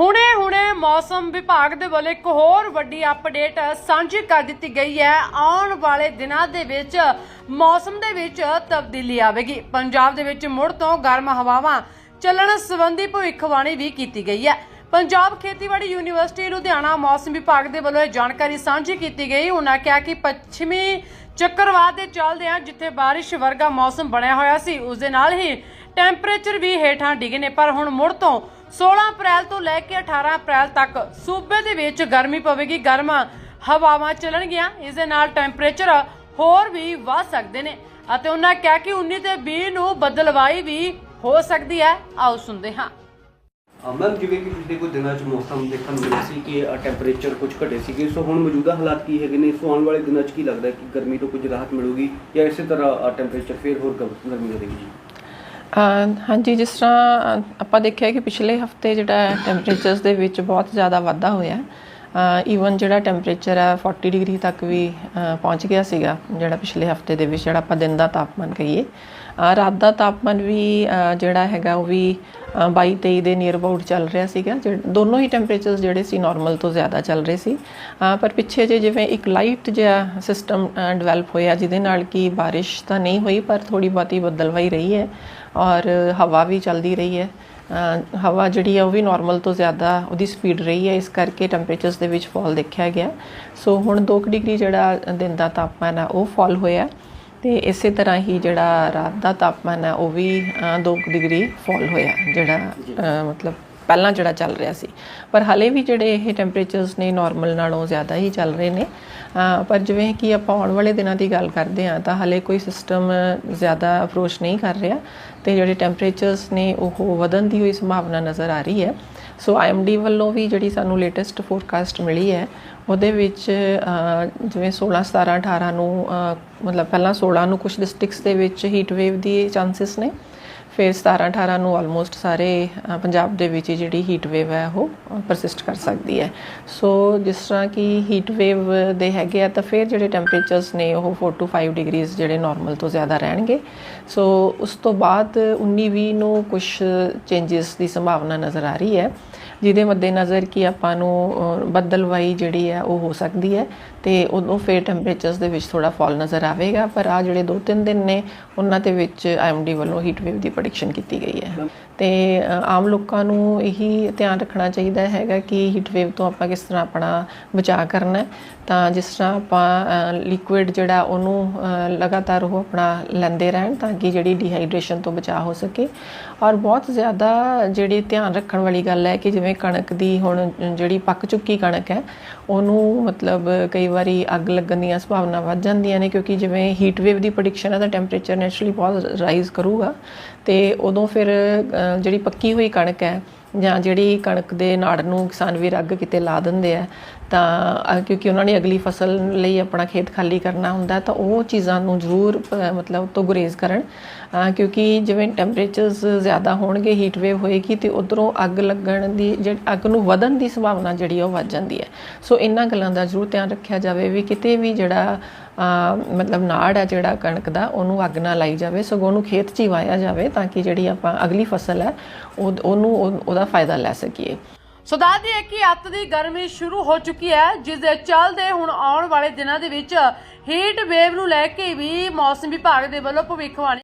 ਹੁਣੇ-ਹੁਣੇ ਮੌਸਮ ਵਿਭਾਗ ਦੇ ਵੱਲੋਂ ਇੱਕ ਹੋਰ ਵੱਡੀ ਅਪਡੇਟ ਸਾਂਝੀ ਕਰ ਦਿੱਤੀ ਗਈ ਹੈ। ਆਉਣ ਵਾਲੇ ਦਿਨਾਂ ਦੇ ਵਿੱਚ ਮੌਸਮ ਦੇ ਵਿੱਚ ਤਬਦੀਲੀ ਆਵੇਗੀ। ਪੰਜਾਬ ਦੇ ਵਿੱਚ ਮੁੜ ਤੋਂ ਗਰਮ ਹਵਾਵਾਂ ਚੱਲਣ ਸੰਬੰਧੀ ਭਵਿੱਖਬਾਣੀ ਵੀ ਕੀਤੀ ਗਈ ਹੈ। ਪੰਜਾਬ ਖੇਤੀਬਾੜੀ ਯੂਨੀਵਰਸਿਟੀ ਲੁਧਿਆਣਾ ਮੌਸਮ ਵਿਭਾਗ ਦੇ ਵੱਲੋਂ ਇਹ ਜਾਣਕਾਰੀ ਸਾਂਝੀ ਕੀਤੀ ਗਈ। ਉਹਨਾਂ ਕਿਹਾ ਕਿ ਪੱਛਮੀ ਚੱਕਰਵਾਤ ਦੇ ਚੱਲਦਿਆਂ ਜਿੱਥੇ ਬਾਰਿਸ਼ ਵਰਗਾ ਮੌਸਮ ਬਣਿਆ ਹੋਇਆ ਸੀ ਉਸ ਦੇ ਨਾਲ ਹੀ ਟੈਂਪਰੇਚਰ ਵੀ ਹੇਠਾਂ ਡਿੱਗੇ ਨੇ। ਪਰ ਹੁਣ ਮੁੜ ਤੋਂ 16 ਅਪ੍ਰੈਲ ਤੋਂ ਲੈ ਕੇ 18 ਅਪ੍ਰੈਲ ਤੱਕ ਸੂਬੇ ਦੇ ਵਿੱਚ ਗਰਮੀ ਪਵੇਗੀ, ਗਰਮ ਹਵਾਵਾਂ ਚੱਲਣਗੀਆਂ, ਇਸ ਦੇ ਨਾਲ ਟੈਂਪਰੇਚਰ ਹੋਰ ਵੀ ਵੱਧ ਸਕਦੇ ਨੇ। ਅਤੇ ਉਹਨਾਂ ਕਿਹਾ ਕਿ 19 ਤੇ 20 ਨੂੰ ਬਦਲਵਾਈ ਵੀ ਹੋ ਸਕਦੀ ਹੈ। ਆਓ ਸੁਣਦੇ ਹਾਂ। ਮੈਮ ਜਿਵੇਂ ਕਿ ਪਿਛਲੇ ਕੁਝ ਦਿਨਾਂ 'ਚ ਮੌਸਮ ਦੇਖਣ ਨੂੰ ਮਿਲਿਆ ਸੀ ਕਿ ਟੈਂਪਰੇਚਰ ਕੁਝ ਘਟੇ ਸੀਗੇ। ਸੋ ਹੁਣ ਮੌਜੂਦਾ ਹਾਲਾਤ ਕੀ ਹੈਗੇ ਨੇ? ਸੋ ਆਉਣ ਵਾਲੇ ਦਿਨਾਂ 'ਚ ਕੀ ਲੱਗਦਾ ਕਿ ਗਰਮੀ ਤੋਂ ਕੁਝ ਰਾਹਤ ਮਿਲੂਗੀ ਜਾਂ ਇਸੇ ਤਰ੍ਹਾਂ ਟੈਂਪਰੇਚਰ ਫੇਰ ਹੋਰ ਗਰਮੀ ਵਧੇਗੀ? ਜੀ ਅਹ, ਹਾਂਜੀ, ਜਿਸ ਤਰ੍ਹਾਂ, ਅਹ, ਆਪਾਂ ਦੇਖਿਆ ਕਿ ਪਿਛਲੇ ਹਫ਼ਤੇ ਜਿਹੜਾ ਟੈਂਪਰੇਚਰਸ ਦੇ ਵਿੱਚ ਬਹੁਤ ਜ਼ਿਆਦਾ ਵਾਧਾ ਹੋਇਆ ਈਵਨ ਜਿਹੜਾ ਟੈਂਪਰੇਚਰ ਹੈ 40 ਡਿਗਰੀ ਤੱਕ ਵੀ, ਅਹ, ਪਹੁੰਚ ਗਿਆ ਸੀਗਾ, ਜਿਹੜਾ ਪਿਛਲੇ ਹਫ਼ਤੇ ਦੇ ਵਿੱਚ, ਜਿਹੜਾ ਆਪਾਂ ਦਿਨ ਦਾ ਤਾਪਮਾਨ ਕਹੀਏ। ਅਹ, ਰਾਤ ਦਾ ਤਾਪਮਾਨ ਵੀ, ਅਹ, ਜਿਹੜਾ ਹੈਗਾ, ਉਹ ਵੀ, ਅਹ 22 23 ਦੇ ਨੀਅਰ ਅਬਾਊਟ ਚੱਲ ਰਿਹਾ ਸੀਗਾ। ਜਿਹੜੇ- ਦੋਨੋਂ ਹੀ ਟੈਂਪਰੇਚਰਸ ਜਿਹੜੇ ਸੀ ਨਾਰਮਲ ਤੋਂ ਜ਼ਿਆਦਾ ਚੱਲ ਰਹੇ ਸੀ। ਅਹ, ਪਰ ਪਿੱਛੇ ਜੇ ਜਿਵੇਂ ਇੱਕ ਲਾਈਟ ਜਿਹਾ ਸਿਸਟਮ ਡਿਵੈਲਪ ਹੋਇਆ, ਜਿਹਦੇ ਨਾਲ ਕਿ ਬਾਰਿਸ਼ ਤਾਂ ਨਹੀਂ ਹੋਈ, ਪਰ ਥੋੜੀ ਬਹੁਤੀ ਬਦਲਵਾਈ ਰਹੀ ਹੈ। ਔਰ ਹਵਾ ਵੀ ਚੱਲਦੀ ਰਹੀ ਹੈ। ਹਵਾ ਜਿਹੜੀ ਹੈ ਉਹ ਵੀ ਨਾਰਮਲ ਤੋਂ ਜ਼ਿਆਦਾ ਉਹਦੀ ਸਪੀਡ ਰਹੀ ਹੈ। ਇਸ ਕਰਕੇ ਟੈਂਪਰੇਚਰਸ ਦੇ ਵਿੱਚ ਫਾਲ ਦੇਖਿਆ ਗਿਆ। ਸੋ ਹੁਣ 2 ਡਿਗਰੀ ਜਿਹੜਾ ਦਿਨ ਦਾ ਤਾਪਮਾਨ ਹੈ ਉਹ ਫਾਲ ਹੋਇਆ। ਤੇ ਇਸੇ ਤਰ੍ਹਾਂ ਹੀ ਜਿਹੜਾ ਰਾਤ ਦਾ ਤਾਪਮਾਨ ਹੈ ਉਹ ਵੀ 2 ਡਿਗਰੀ ਫਾਲ ਹੋਇਆ, ਜਿਹੜਾ ਮਤਲਬ ਪਹਿਲਾਂ ਜਿਹੜਾ ਚੱਲ ਰਿਹਾ ਸੀ। ਪਰ ਹਲੇ ਵੀ ਜਿਹੜੇ ਇਹ ਟੈਂਪਰੇਚਰਸ ਨੇ ਨਾਰਮਲ ਨਾਲੋਂ ਜ਼ਿਆਦਾ ਹੀ ਚੱਲ ਰਹੇ ਨੇ। ਪਰ ਜਿਵੇਂ ਕਿ ਆਪਾਂ ਆਉਣ ਵਾਲੇ ਦਿਨਾਂ ਦੀ ਗੱਲ ਕਰਦੇ ਹਾਂ, ਤਾਂ ਹਲੇ ਕੋਈ ਸਿਸਟਮ ਜ਼ਿਆਦਾ ਅਪਰੋਚ ਨਹੀਂ ਕਰ ਰਿਹਾ ਤੇ ਜਿਹੜੇ ਟੈਂਪਰੇਚਰਸ ਨੇ ਉਹ ਵਧਣ ਦੀ ਹੋਈ ਸੰਭਾਵਨਾ ਨਜ਼ਰ ਆ ਰਹੀ ਹੈ। ਸੋ ਆਈਐਮਡੀ ਵੱਲੋਂ ਵੀ ਜਿਹੜੀ ਸਾਨੂੰ ਲੇਟੈਸਟ ਫੋਰਕਾਸਟ ਮਿਲੀ ਹੈ, ਉਹਦੇ ਵਿੱਚ ਜਿਵੇਂ 16 17 18 ਨੂੰ ਮਤਲਬ ਪਹਿਲਾਂ 16 ਨੂੰ ਕੁਝ ਡਿਸਟ੍ਰਿਕਟਸ ਦੇ ਵਿੱਚ ਹੀਟ ਵੇਵ ਦੀ ਚਾਂਸਸ ਨੇ ਫਿਰ 17 18 ਨੂੰ ਆਲਮੋਸਟ ਸਾਰੇ ਪੰਜਾਬ ਦੇ ਵਿੱਚ ਜਿਹੜੀ ਹੀਟ ਵੇਵ ਹੈ ਉਹ ਪਰਸਿਸਟ ਕਰ ਸਕਦੀ ਹੈ। ਸੋ ਜਿਸ ਤਰ੍ਹਾਂ ਕਿ ਹੀਟ ਵੇਵ ਦੇ ਹੈਗੇ ਆ, ਤਾਂ ਫਿਰ ਜਿਹੜੇ ਟੈਂਪਰੇਚਰਸ ਨੇ ਉਹ 4 ਤੋਂ 5 ਡਿਗਰੀਜ਼ ਜਿਹੜੇ ਨਾਰਮਲ ਤੋਂ ਜ਼ਿਆਦਾ ਰਹਿਣਗੇ। ਸੋ ਉਸ ਤੋਂ ਬਾਅਦ 19 20 ਨੂੰ ਕੁਝ ਚੇਂਜਸ ਦੀ ਸੰਭਾਵਨਾ ਨਜ਼ਰ ਆ ਰਹੀ ਹੈ। ਜਿਹਦੇ ਮੱਦੇਨਜ਼ਰ ਕਿ ਆਪਾਂ ਨੂੰ ਅ, ਬੱਦਲਵਾਈ ਜਿਹੜੀ ਹੈ ਉਹ ਹੋ ਸਕਦੀ ਹੈ ਤੇ ਉਦੋਂ ਫੇਰ ਟੈਂਪਰੇਚਰਸ ਦੇ ਵਿੱਚ ਥੋੜਾ ਫਾਲ ਨਜ਼ਰ ਆਵੇਗਾ। ਪਰ ਆ ਜਿਹੜੇ 2-3 ਦਿਨ ਨੇ ਉਹਨਾਂ ਦੇ ਵਿੱਚ ਆਈਐਮਡੀ ਵੱਲੋਂ ਹੀਟ ਵੇਵ ਦੀ ਪ੍ਰੈਡਿਕਸ਼ਨ ਕੀਤੀ ਗਈ ਹੈ। ਤੇ ਆਮ ਲੋਕਾਂ ਨੂੰ ਇਹੀ ਧਿਆਨ ਰੱਖਣਾ ਚਾਹੀਦਾ ਹੈਗਾ ਕਿ ਹੀਟ ਵੇਵ ਤੋਂ ਆਪਾਂ ਕਿਸ ਤਰ੍ਹਾਂ ਆਪਣਾ ਬਚਾਅ ਕਰਨਾ ਤਾਂ ਜਿਸ ਤਰ੍ਹਾਂ ਆਪਾਂ ਲਿਕੁਇਡ ਜਿਹੜਾ ਉਹਨੂੰ ਲਗਾਤਾਰ ਉਹ ਆਪਣਾ ਲੈਂਦੇ ਰਹਿਣ ਤਾਂ ਕਿ ਜਿਹੜੀ ਡੀਹਾਈਡਰੇਸ਼ਨ ਤੋਂ ਬਚਾਅ ਹੋ ਸਕੇ। ਔਰ ਬਹੁਤ ਜ਼ਿਆਦਾ ਜਿਹੜੀ ਧਿਆਨ ਰੱਖਣ ਵਾਲੀ ਗੱਲ ਹੈ ਕਿ ਜਿਵੇਂ ਕਣਕ ਦੀ ਹੁਣ ਜਿਹੜੀ ਪੱਕ ਚੁੱਕੀ ਕਣਕ ਹੈ, ਉਹਨੂੰ ਮਤਲਬ ਕਈ ਵਾਰੀ ਅੱਗ ਲੱਗਣ ਦੀਆਂ ਸੰਭਾਵਨਾ ਵੱਧ ਜਾਂਦੀਆਂ ਨੇ, ਕਿਉਂਕਿ ਜਿਵੇਂ ਹੀਟ ਵੇਵ ਦੀ ਪ੍ਰੈਡਿਕਸ਼ਨ ਹੈ, ਤਾਂ ਟੈਂਪਰੇਚਰ ਨੈਚੁਰਲੀ ਬਹੁਤ ਰਾਈਜ਼ ਕਰੂਗਾ ਤੇ ਉਦੋਂ ਫਿਰ ਜਿਹੜੀ ਪੱਕੀ ਹੋਈ ਕਣਕ ਹੈ ਜਾਂ ਜਿਹੜੀ ਕਣਕ ਦੇ ਨਾੜ ਨੂੰ ਕਿਸਾਨ ਵੀਰ ਅੱਗ ਕਿਤੇ ਲਾ ਦਿੰਦੇ ਆ, ਤਾਂ ਕਿਉਂਕਿ ਉਹਨਾਂ ਨੇ ਅਗਲੀ ਫਸਲ ਲਈ ਆਪਣਾ ਖੇਤ ਖਾਲੀ ਕਰਨਾ ਹੁੰਦਾ, ਤਾਂ ਉਹ ਚੀਜ਼ਾਂ ਨੂੰ ਜ਼ਰੂਰ ਮਤਲਬ ਤੋਂ ਗੁਰੇਜ਼ ਕਰਨ। ਕਿਉਂਕਿ ਜਿਵੇਂ ਟੈਂਪਰੇਚਰਸ ਜ਼ਿਆਦਾ ਹੋਣਗੇ ਹੀਟ ਵੇਵ ਹੋਏਗੀ, ਤੇ ਉਧਰੋਂ ਅੱਗ ਲੱਗਣ ਦੀ ਜਿਹੜੀ ਅੱਗ ਨੂੰ ਵਧਣ ਦੀ ਸੰਭਾਵਨਾ ਜਿਹੜੀ ਆ ਉਹ ਵੱਧ ਜਾਂਦੀ ਹੈ। ਸੋ ਇਹਨਾਂ ਗੱਲਾਂ ਦਾ ਜ਼ਰੂਰ ਧਿਆਨ ਰੱਖਿਆ ਜਾਵੇ ਵੀ ਕਿਤੇ ਵੀ ਜਿਹੜਾ ਮਤਲਬ ਨਾੜ ਹੈ ਜਿਹੜਾ ਕਣਕ ਦਾ, ਉਹਨੂੰ ਅੱਗ ਨਾ ਲਾਈ ਜਾਵੇ, ਸਗੋਂ ਉਹਨੂੰ ਖੇਤ 'ਚ ਹੀ ਵਾਇਆ ਜਾਵੇ ਤਾਂ ਕਿ ਜਿਹੜੀ ਆਪਾਂ ਅਗਲੀ ਫਸਲ ਹੈ ਉਹਨੂੰ ਉਹ- ਉਹਦਾ ਫਾਇਦਾ ਲੈ ਸਕੀਏ। ਸੋ ਦੱਸਦੀ ਹੈ ਕਿ ਅੱਤ ਦੀ ਗਰਮੀ ਸ਼ੁਰੂ ਹੋ ਚੁੱਕੀ ਹੈ, ਜਿਸ ਦੇ ਚੱਲਦੇ ਹੁਣ ਆਉਣ ਵਾਲੇ ਦਿਨਾਂ ਦੇ ਵਿੱਚ ਹੀਟ ਵੇਵ ਨੂੰ ਲੈ ਕੇ ਵੀ ਮੌਸਮ ਵਿਭਾਗ ਦੇ ਵੱਲੋਂ ਭਵਿੱਖਬਾਣੀ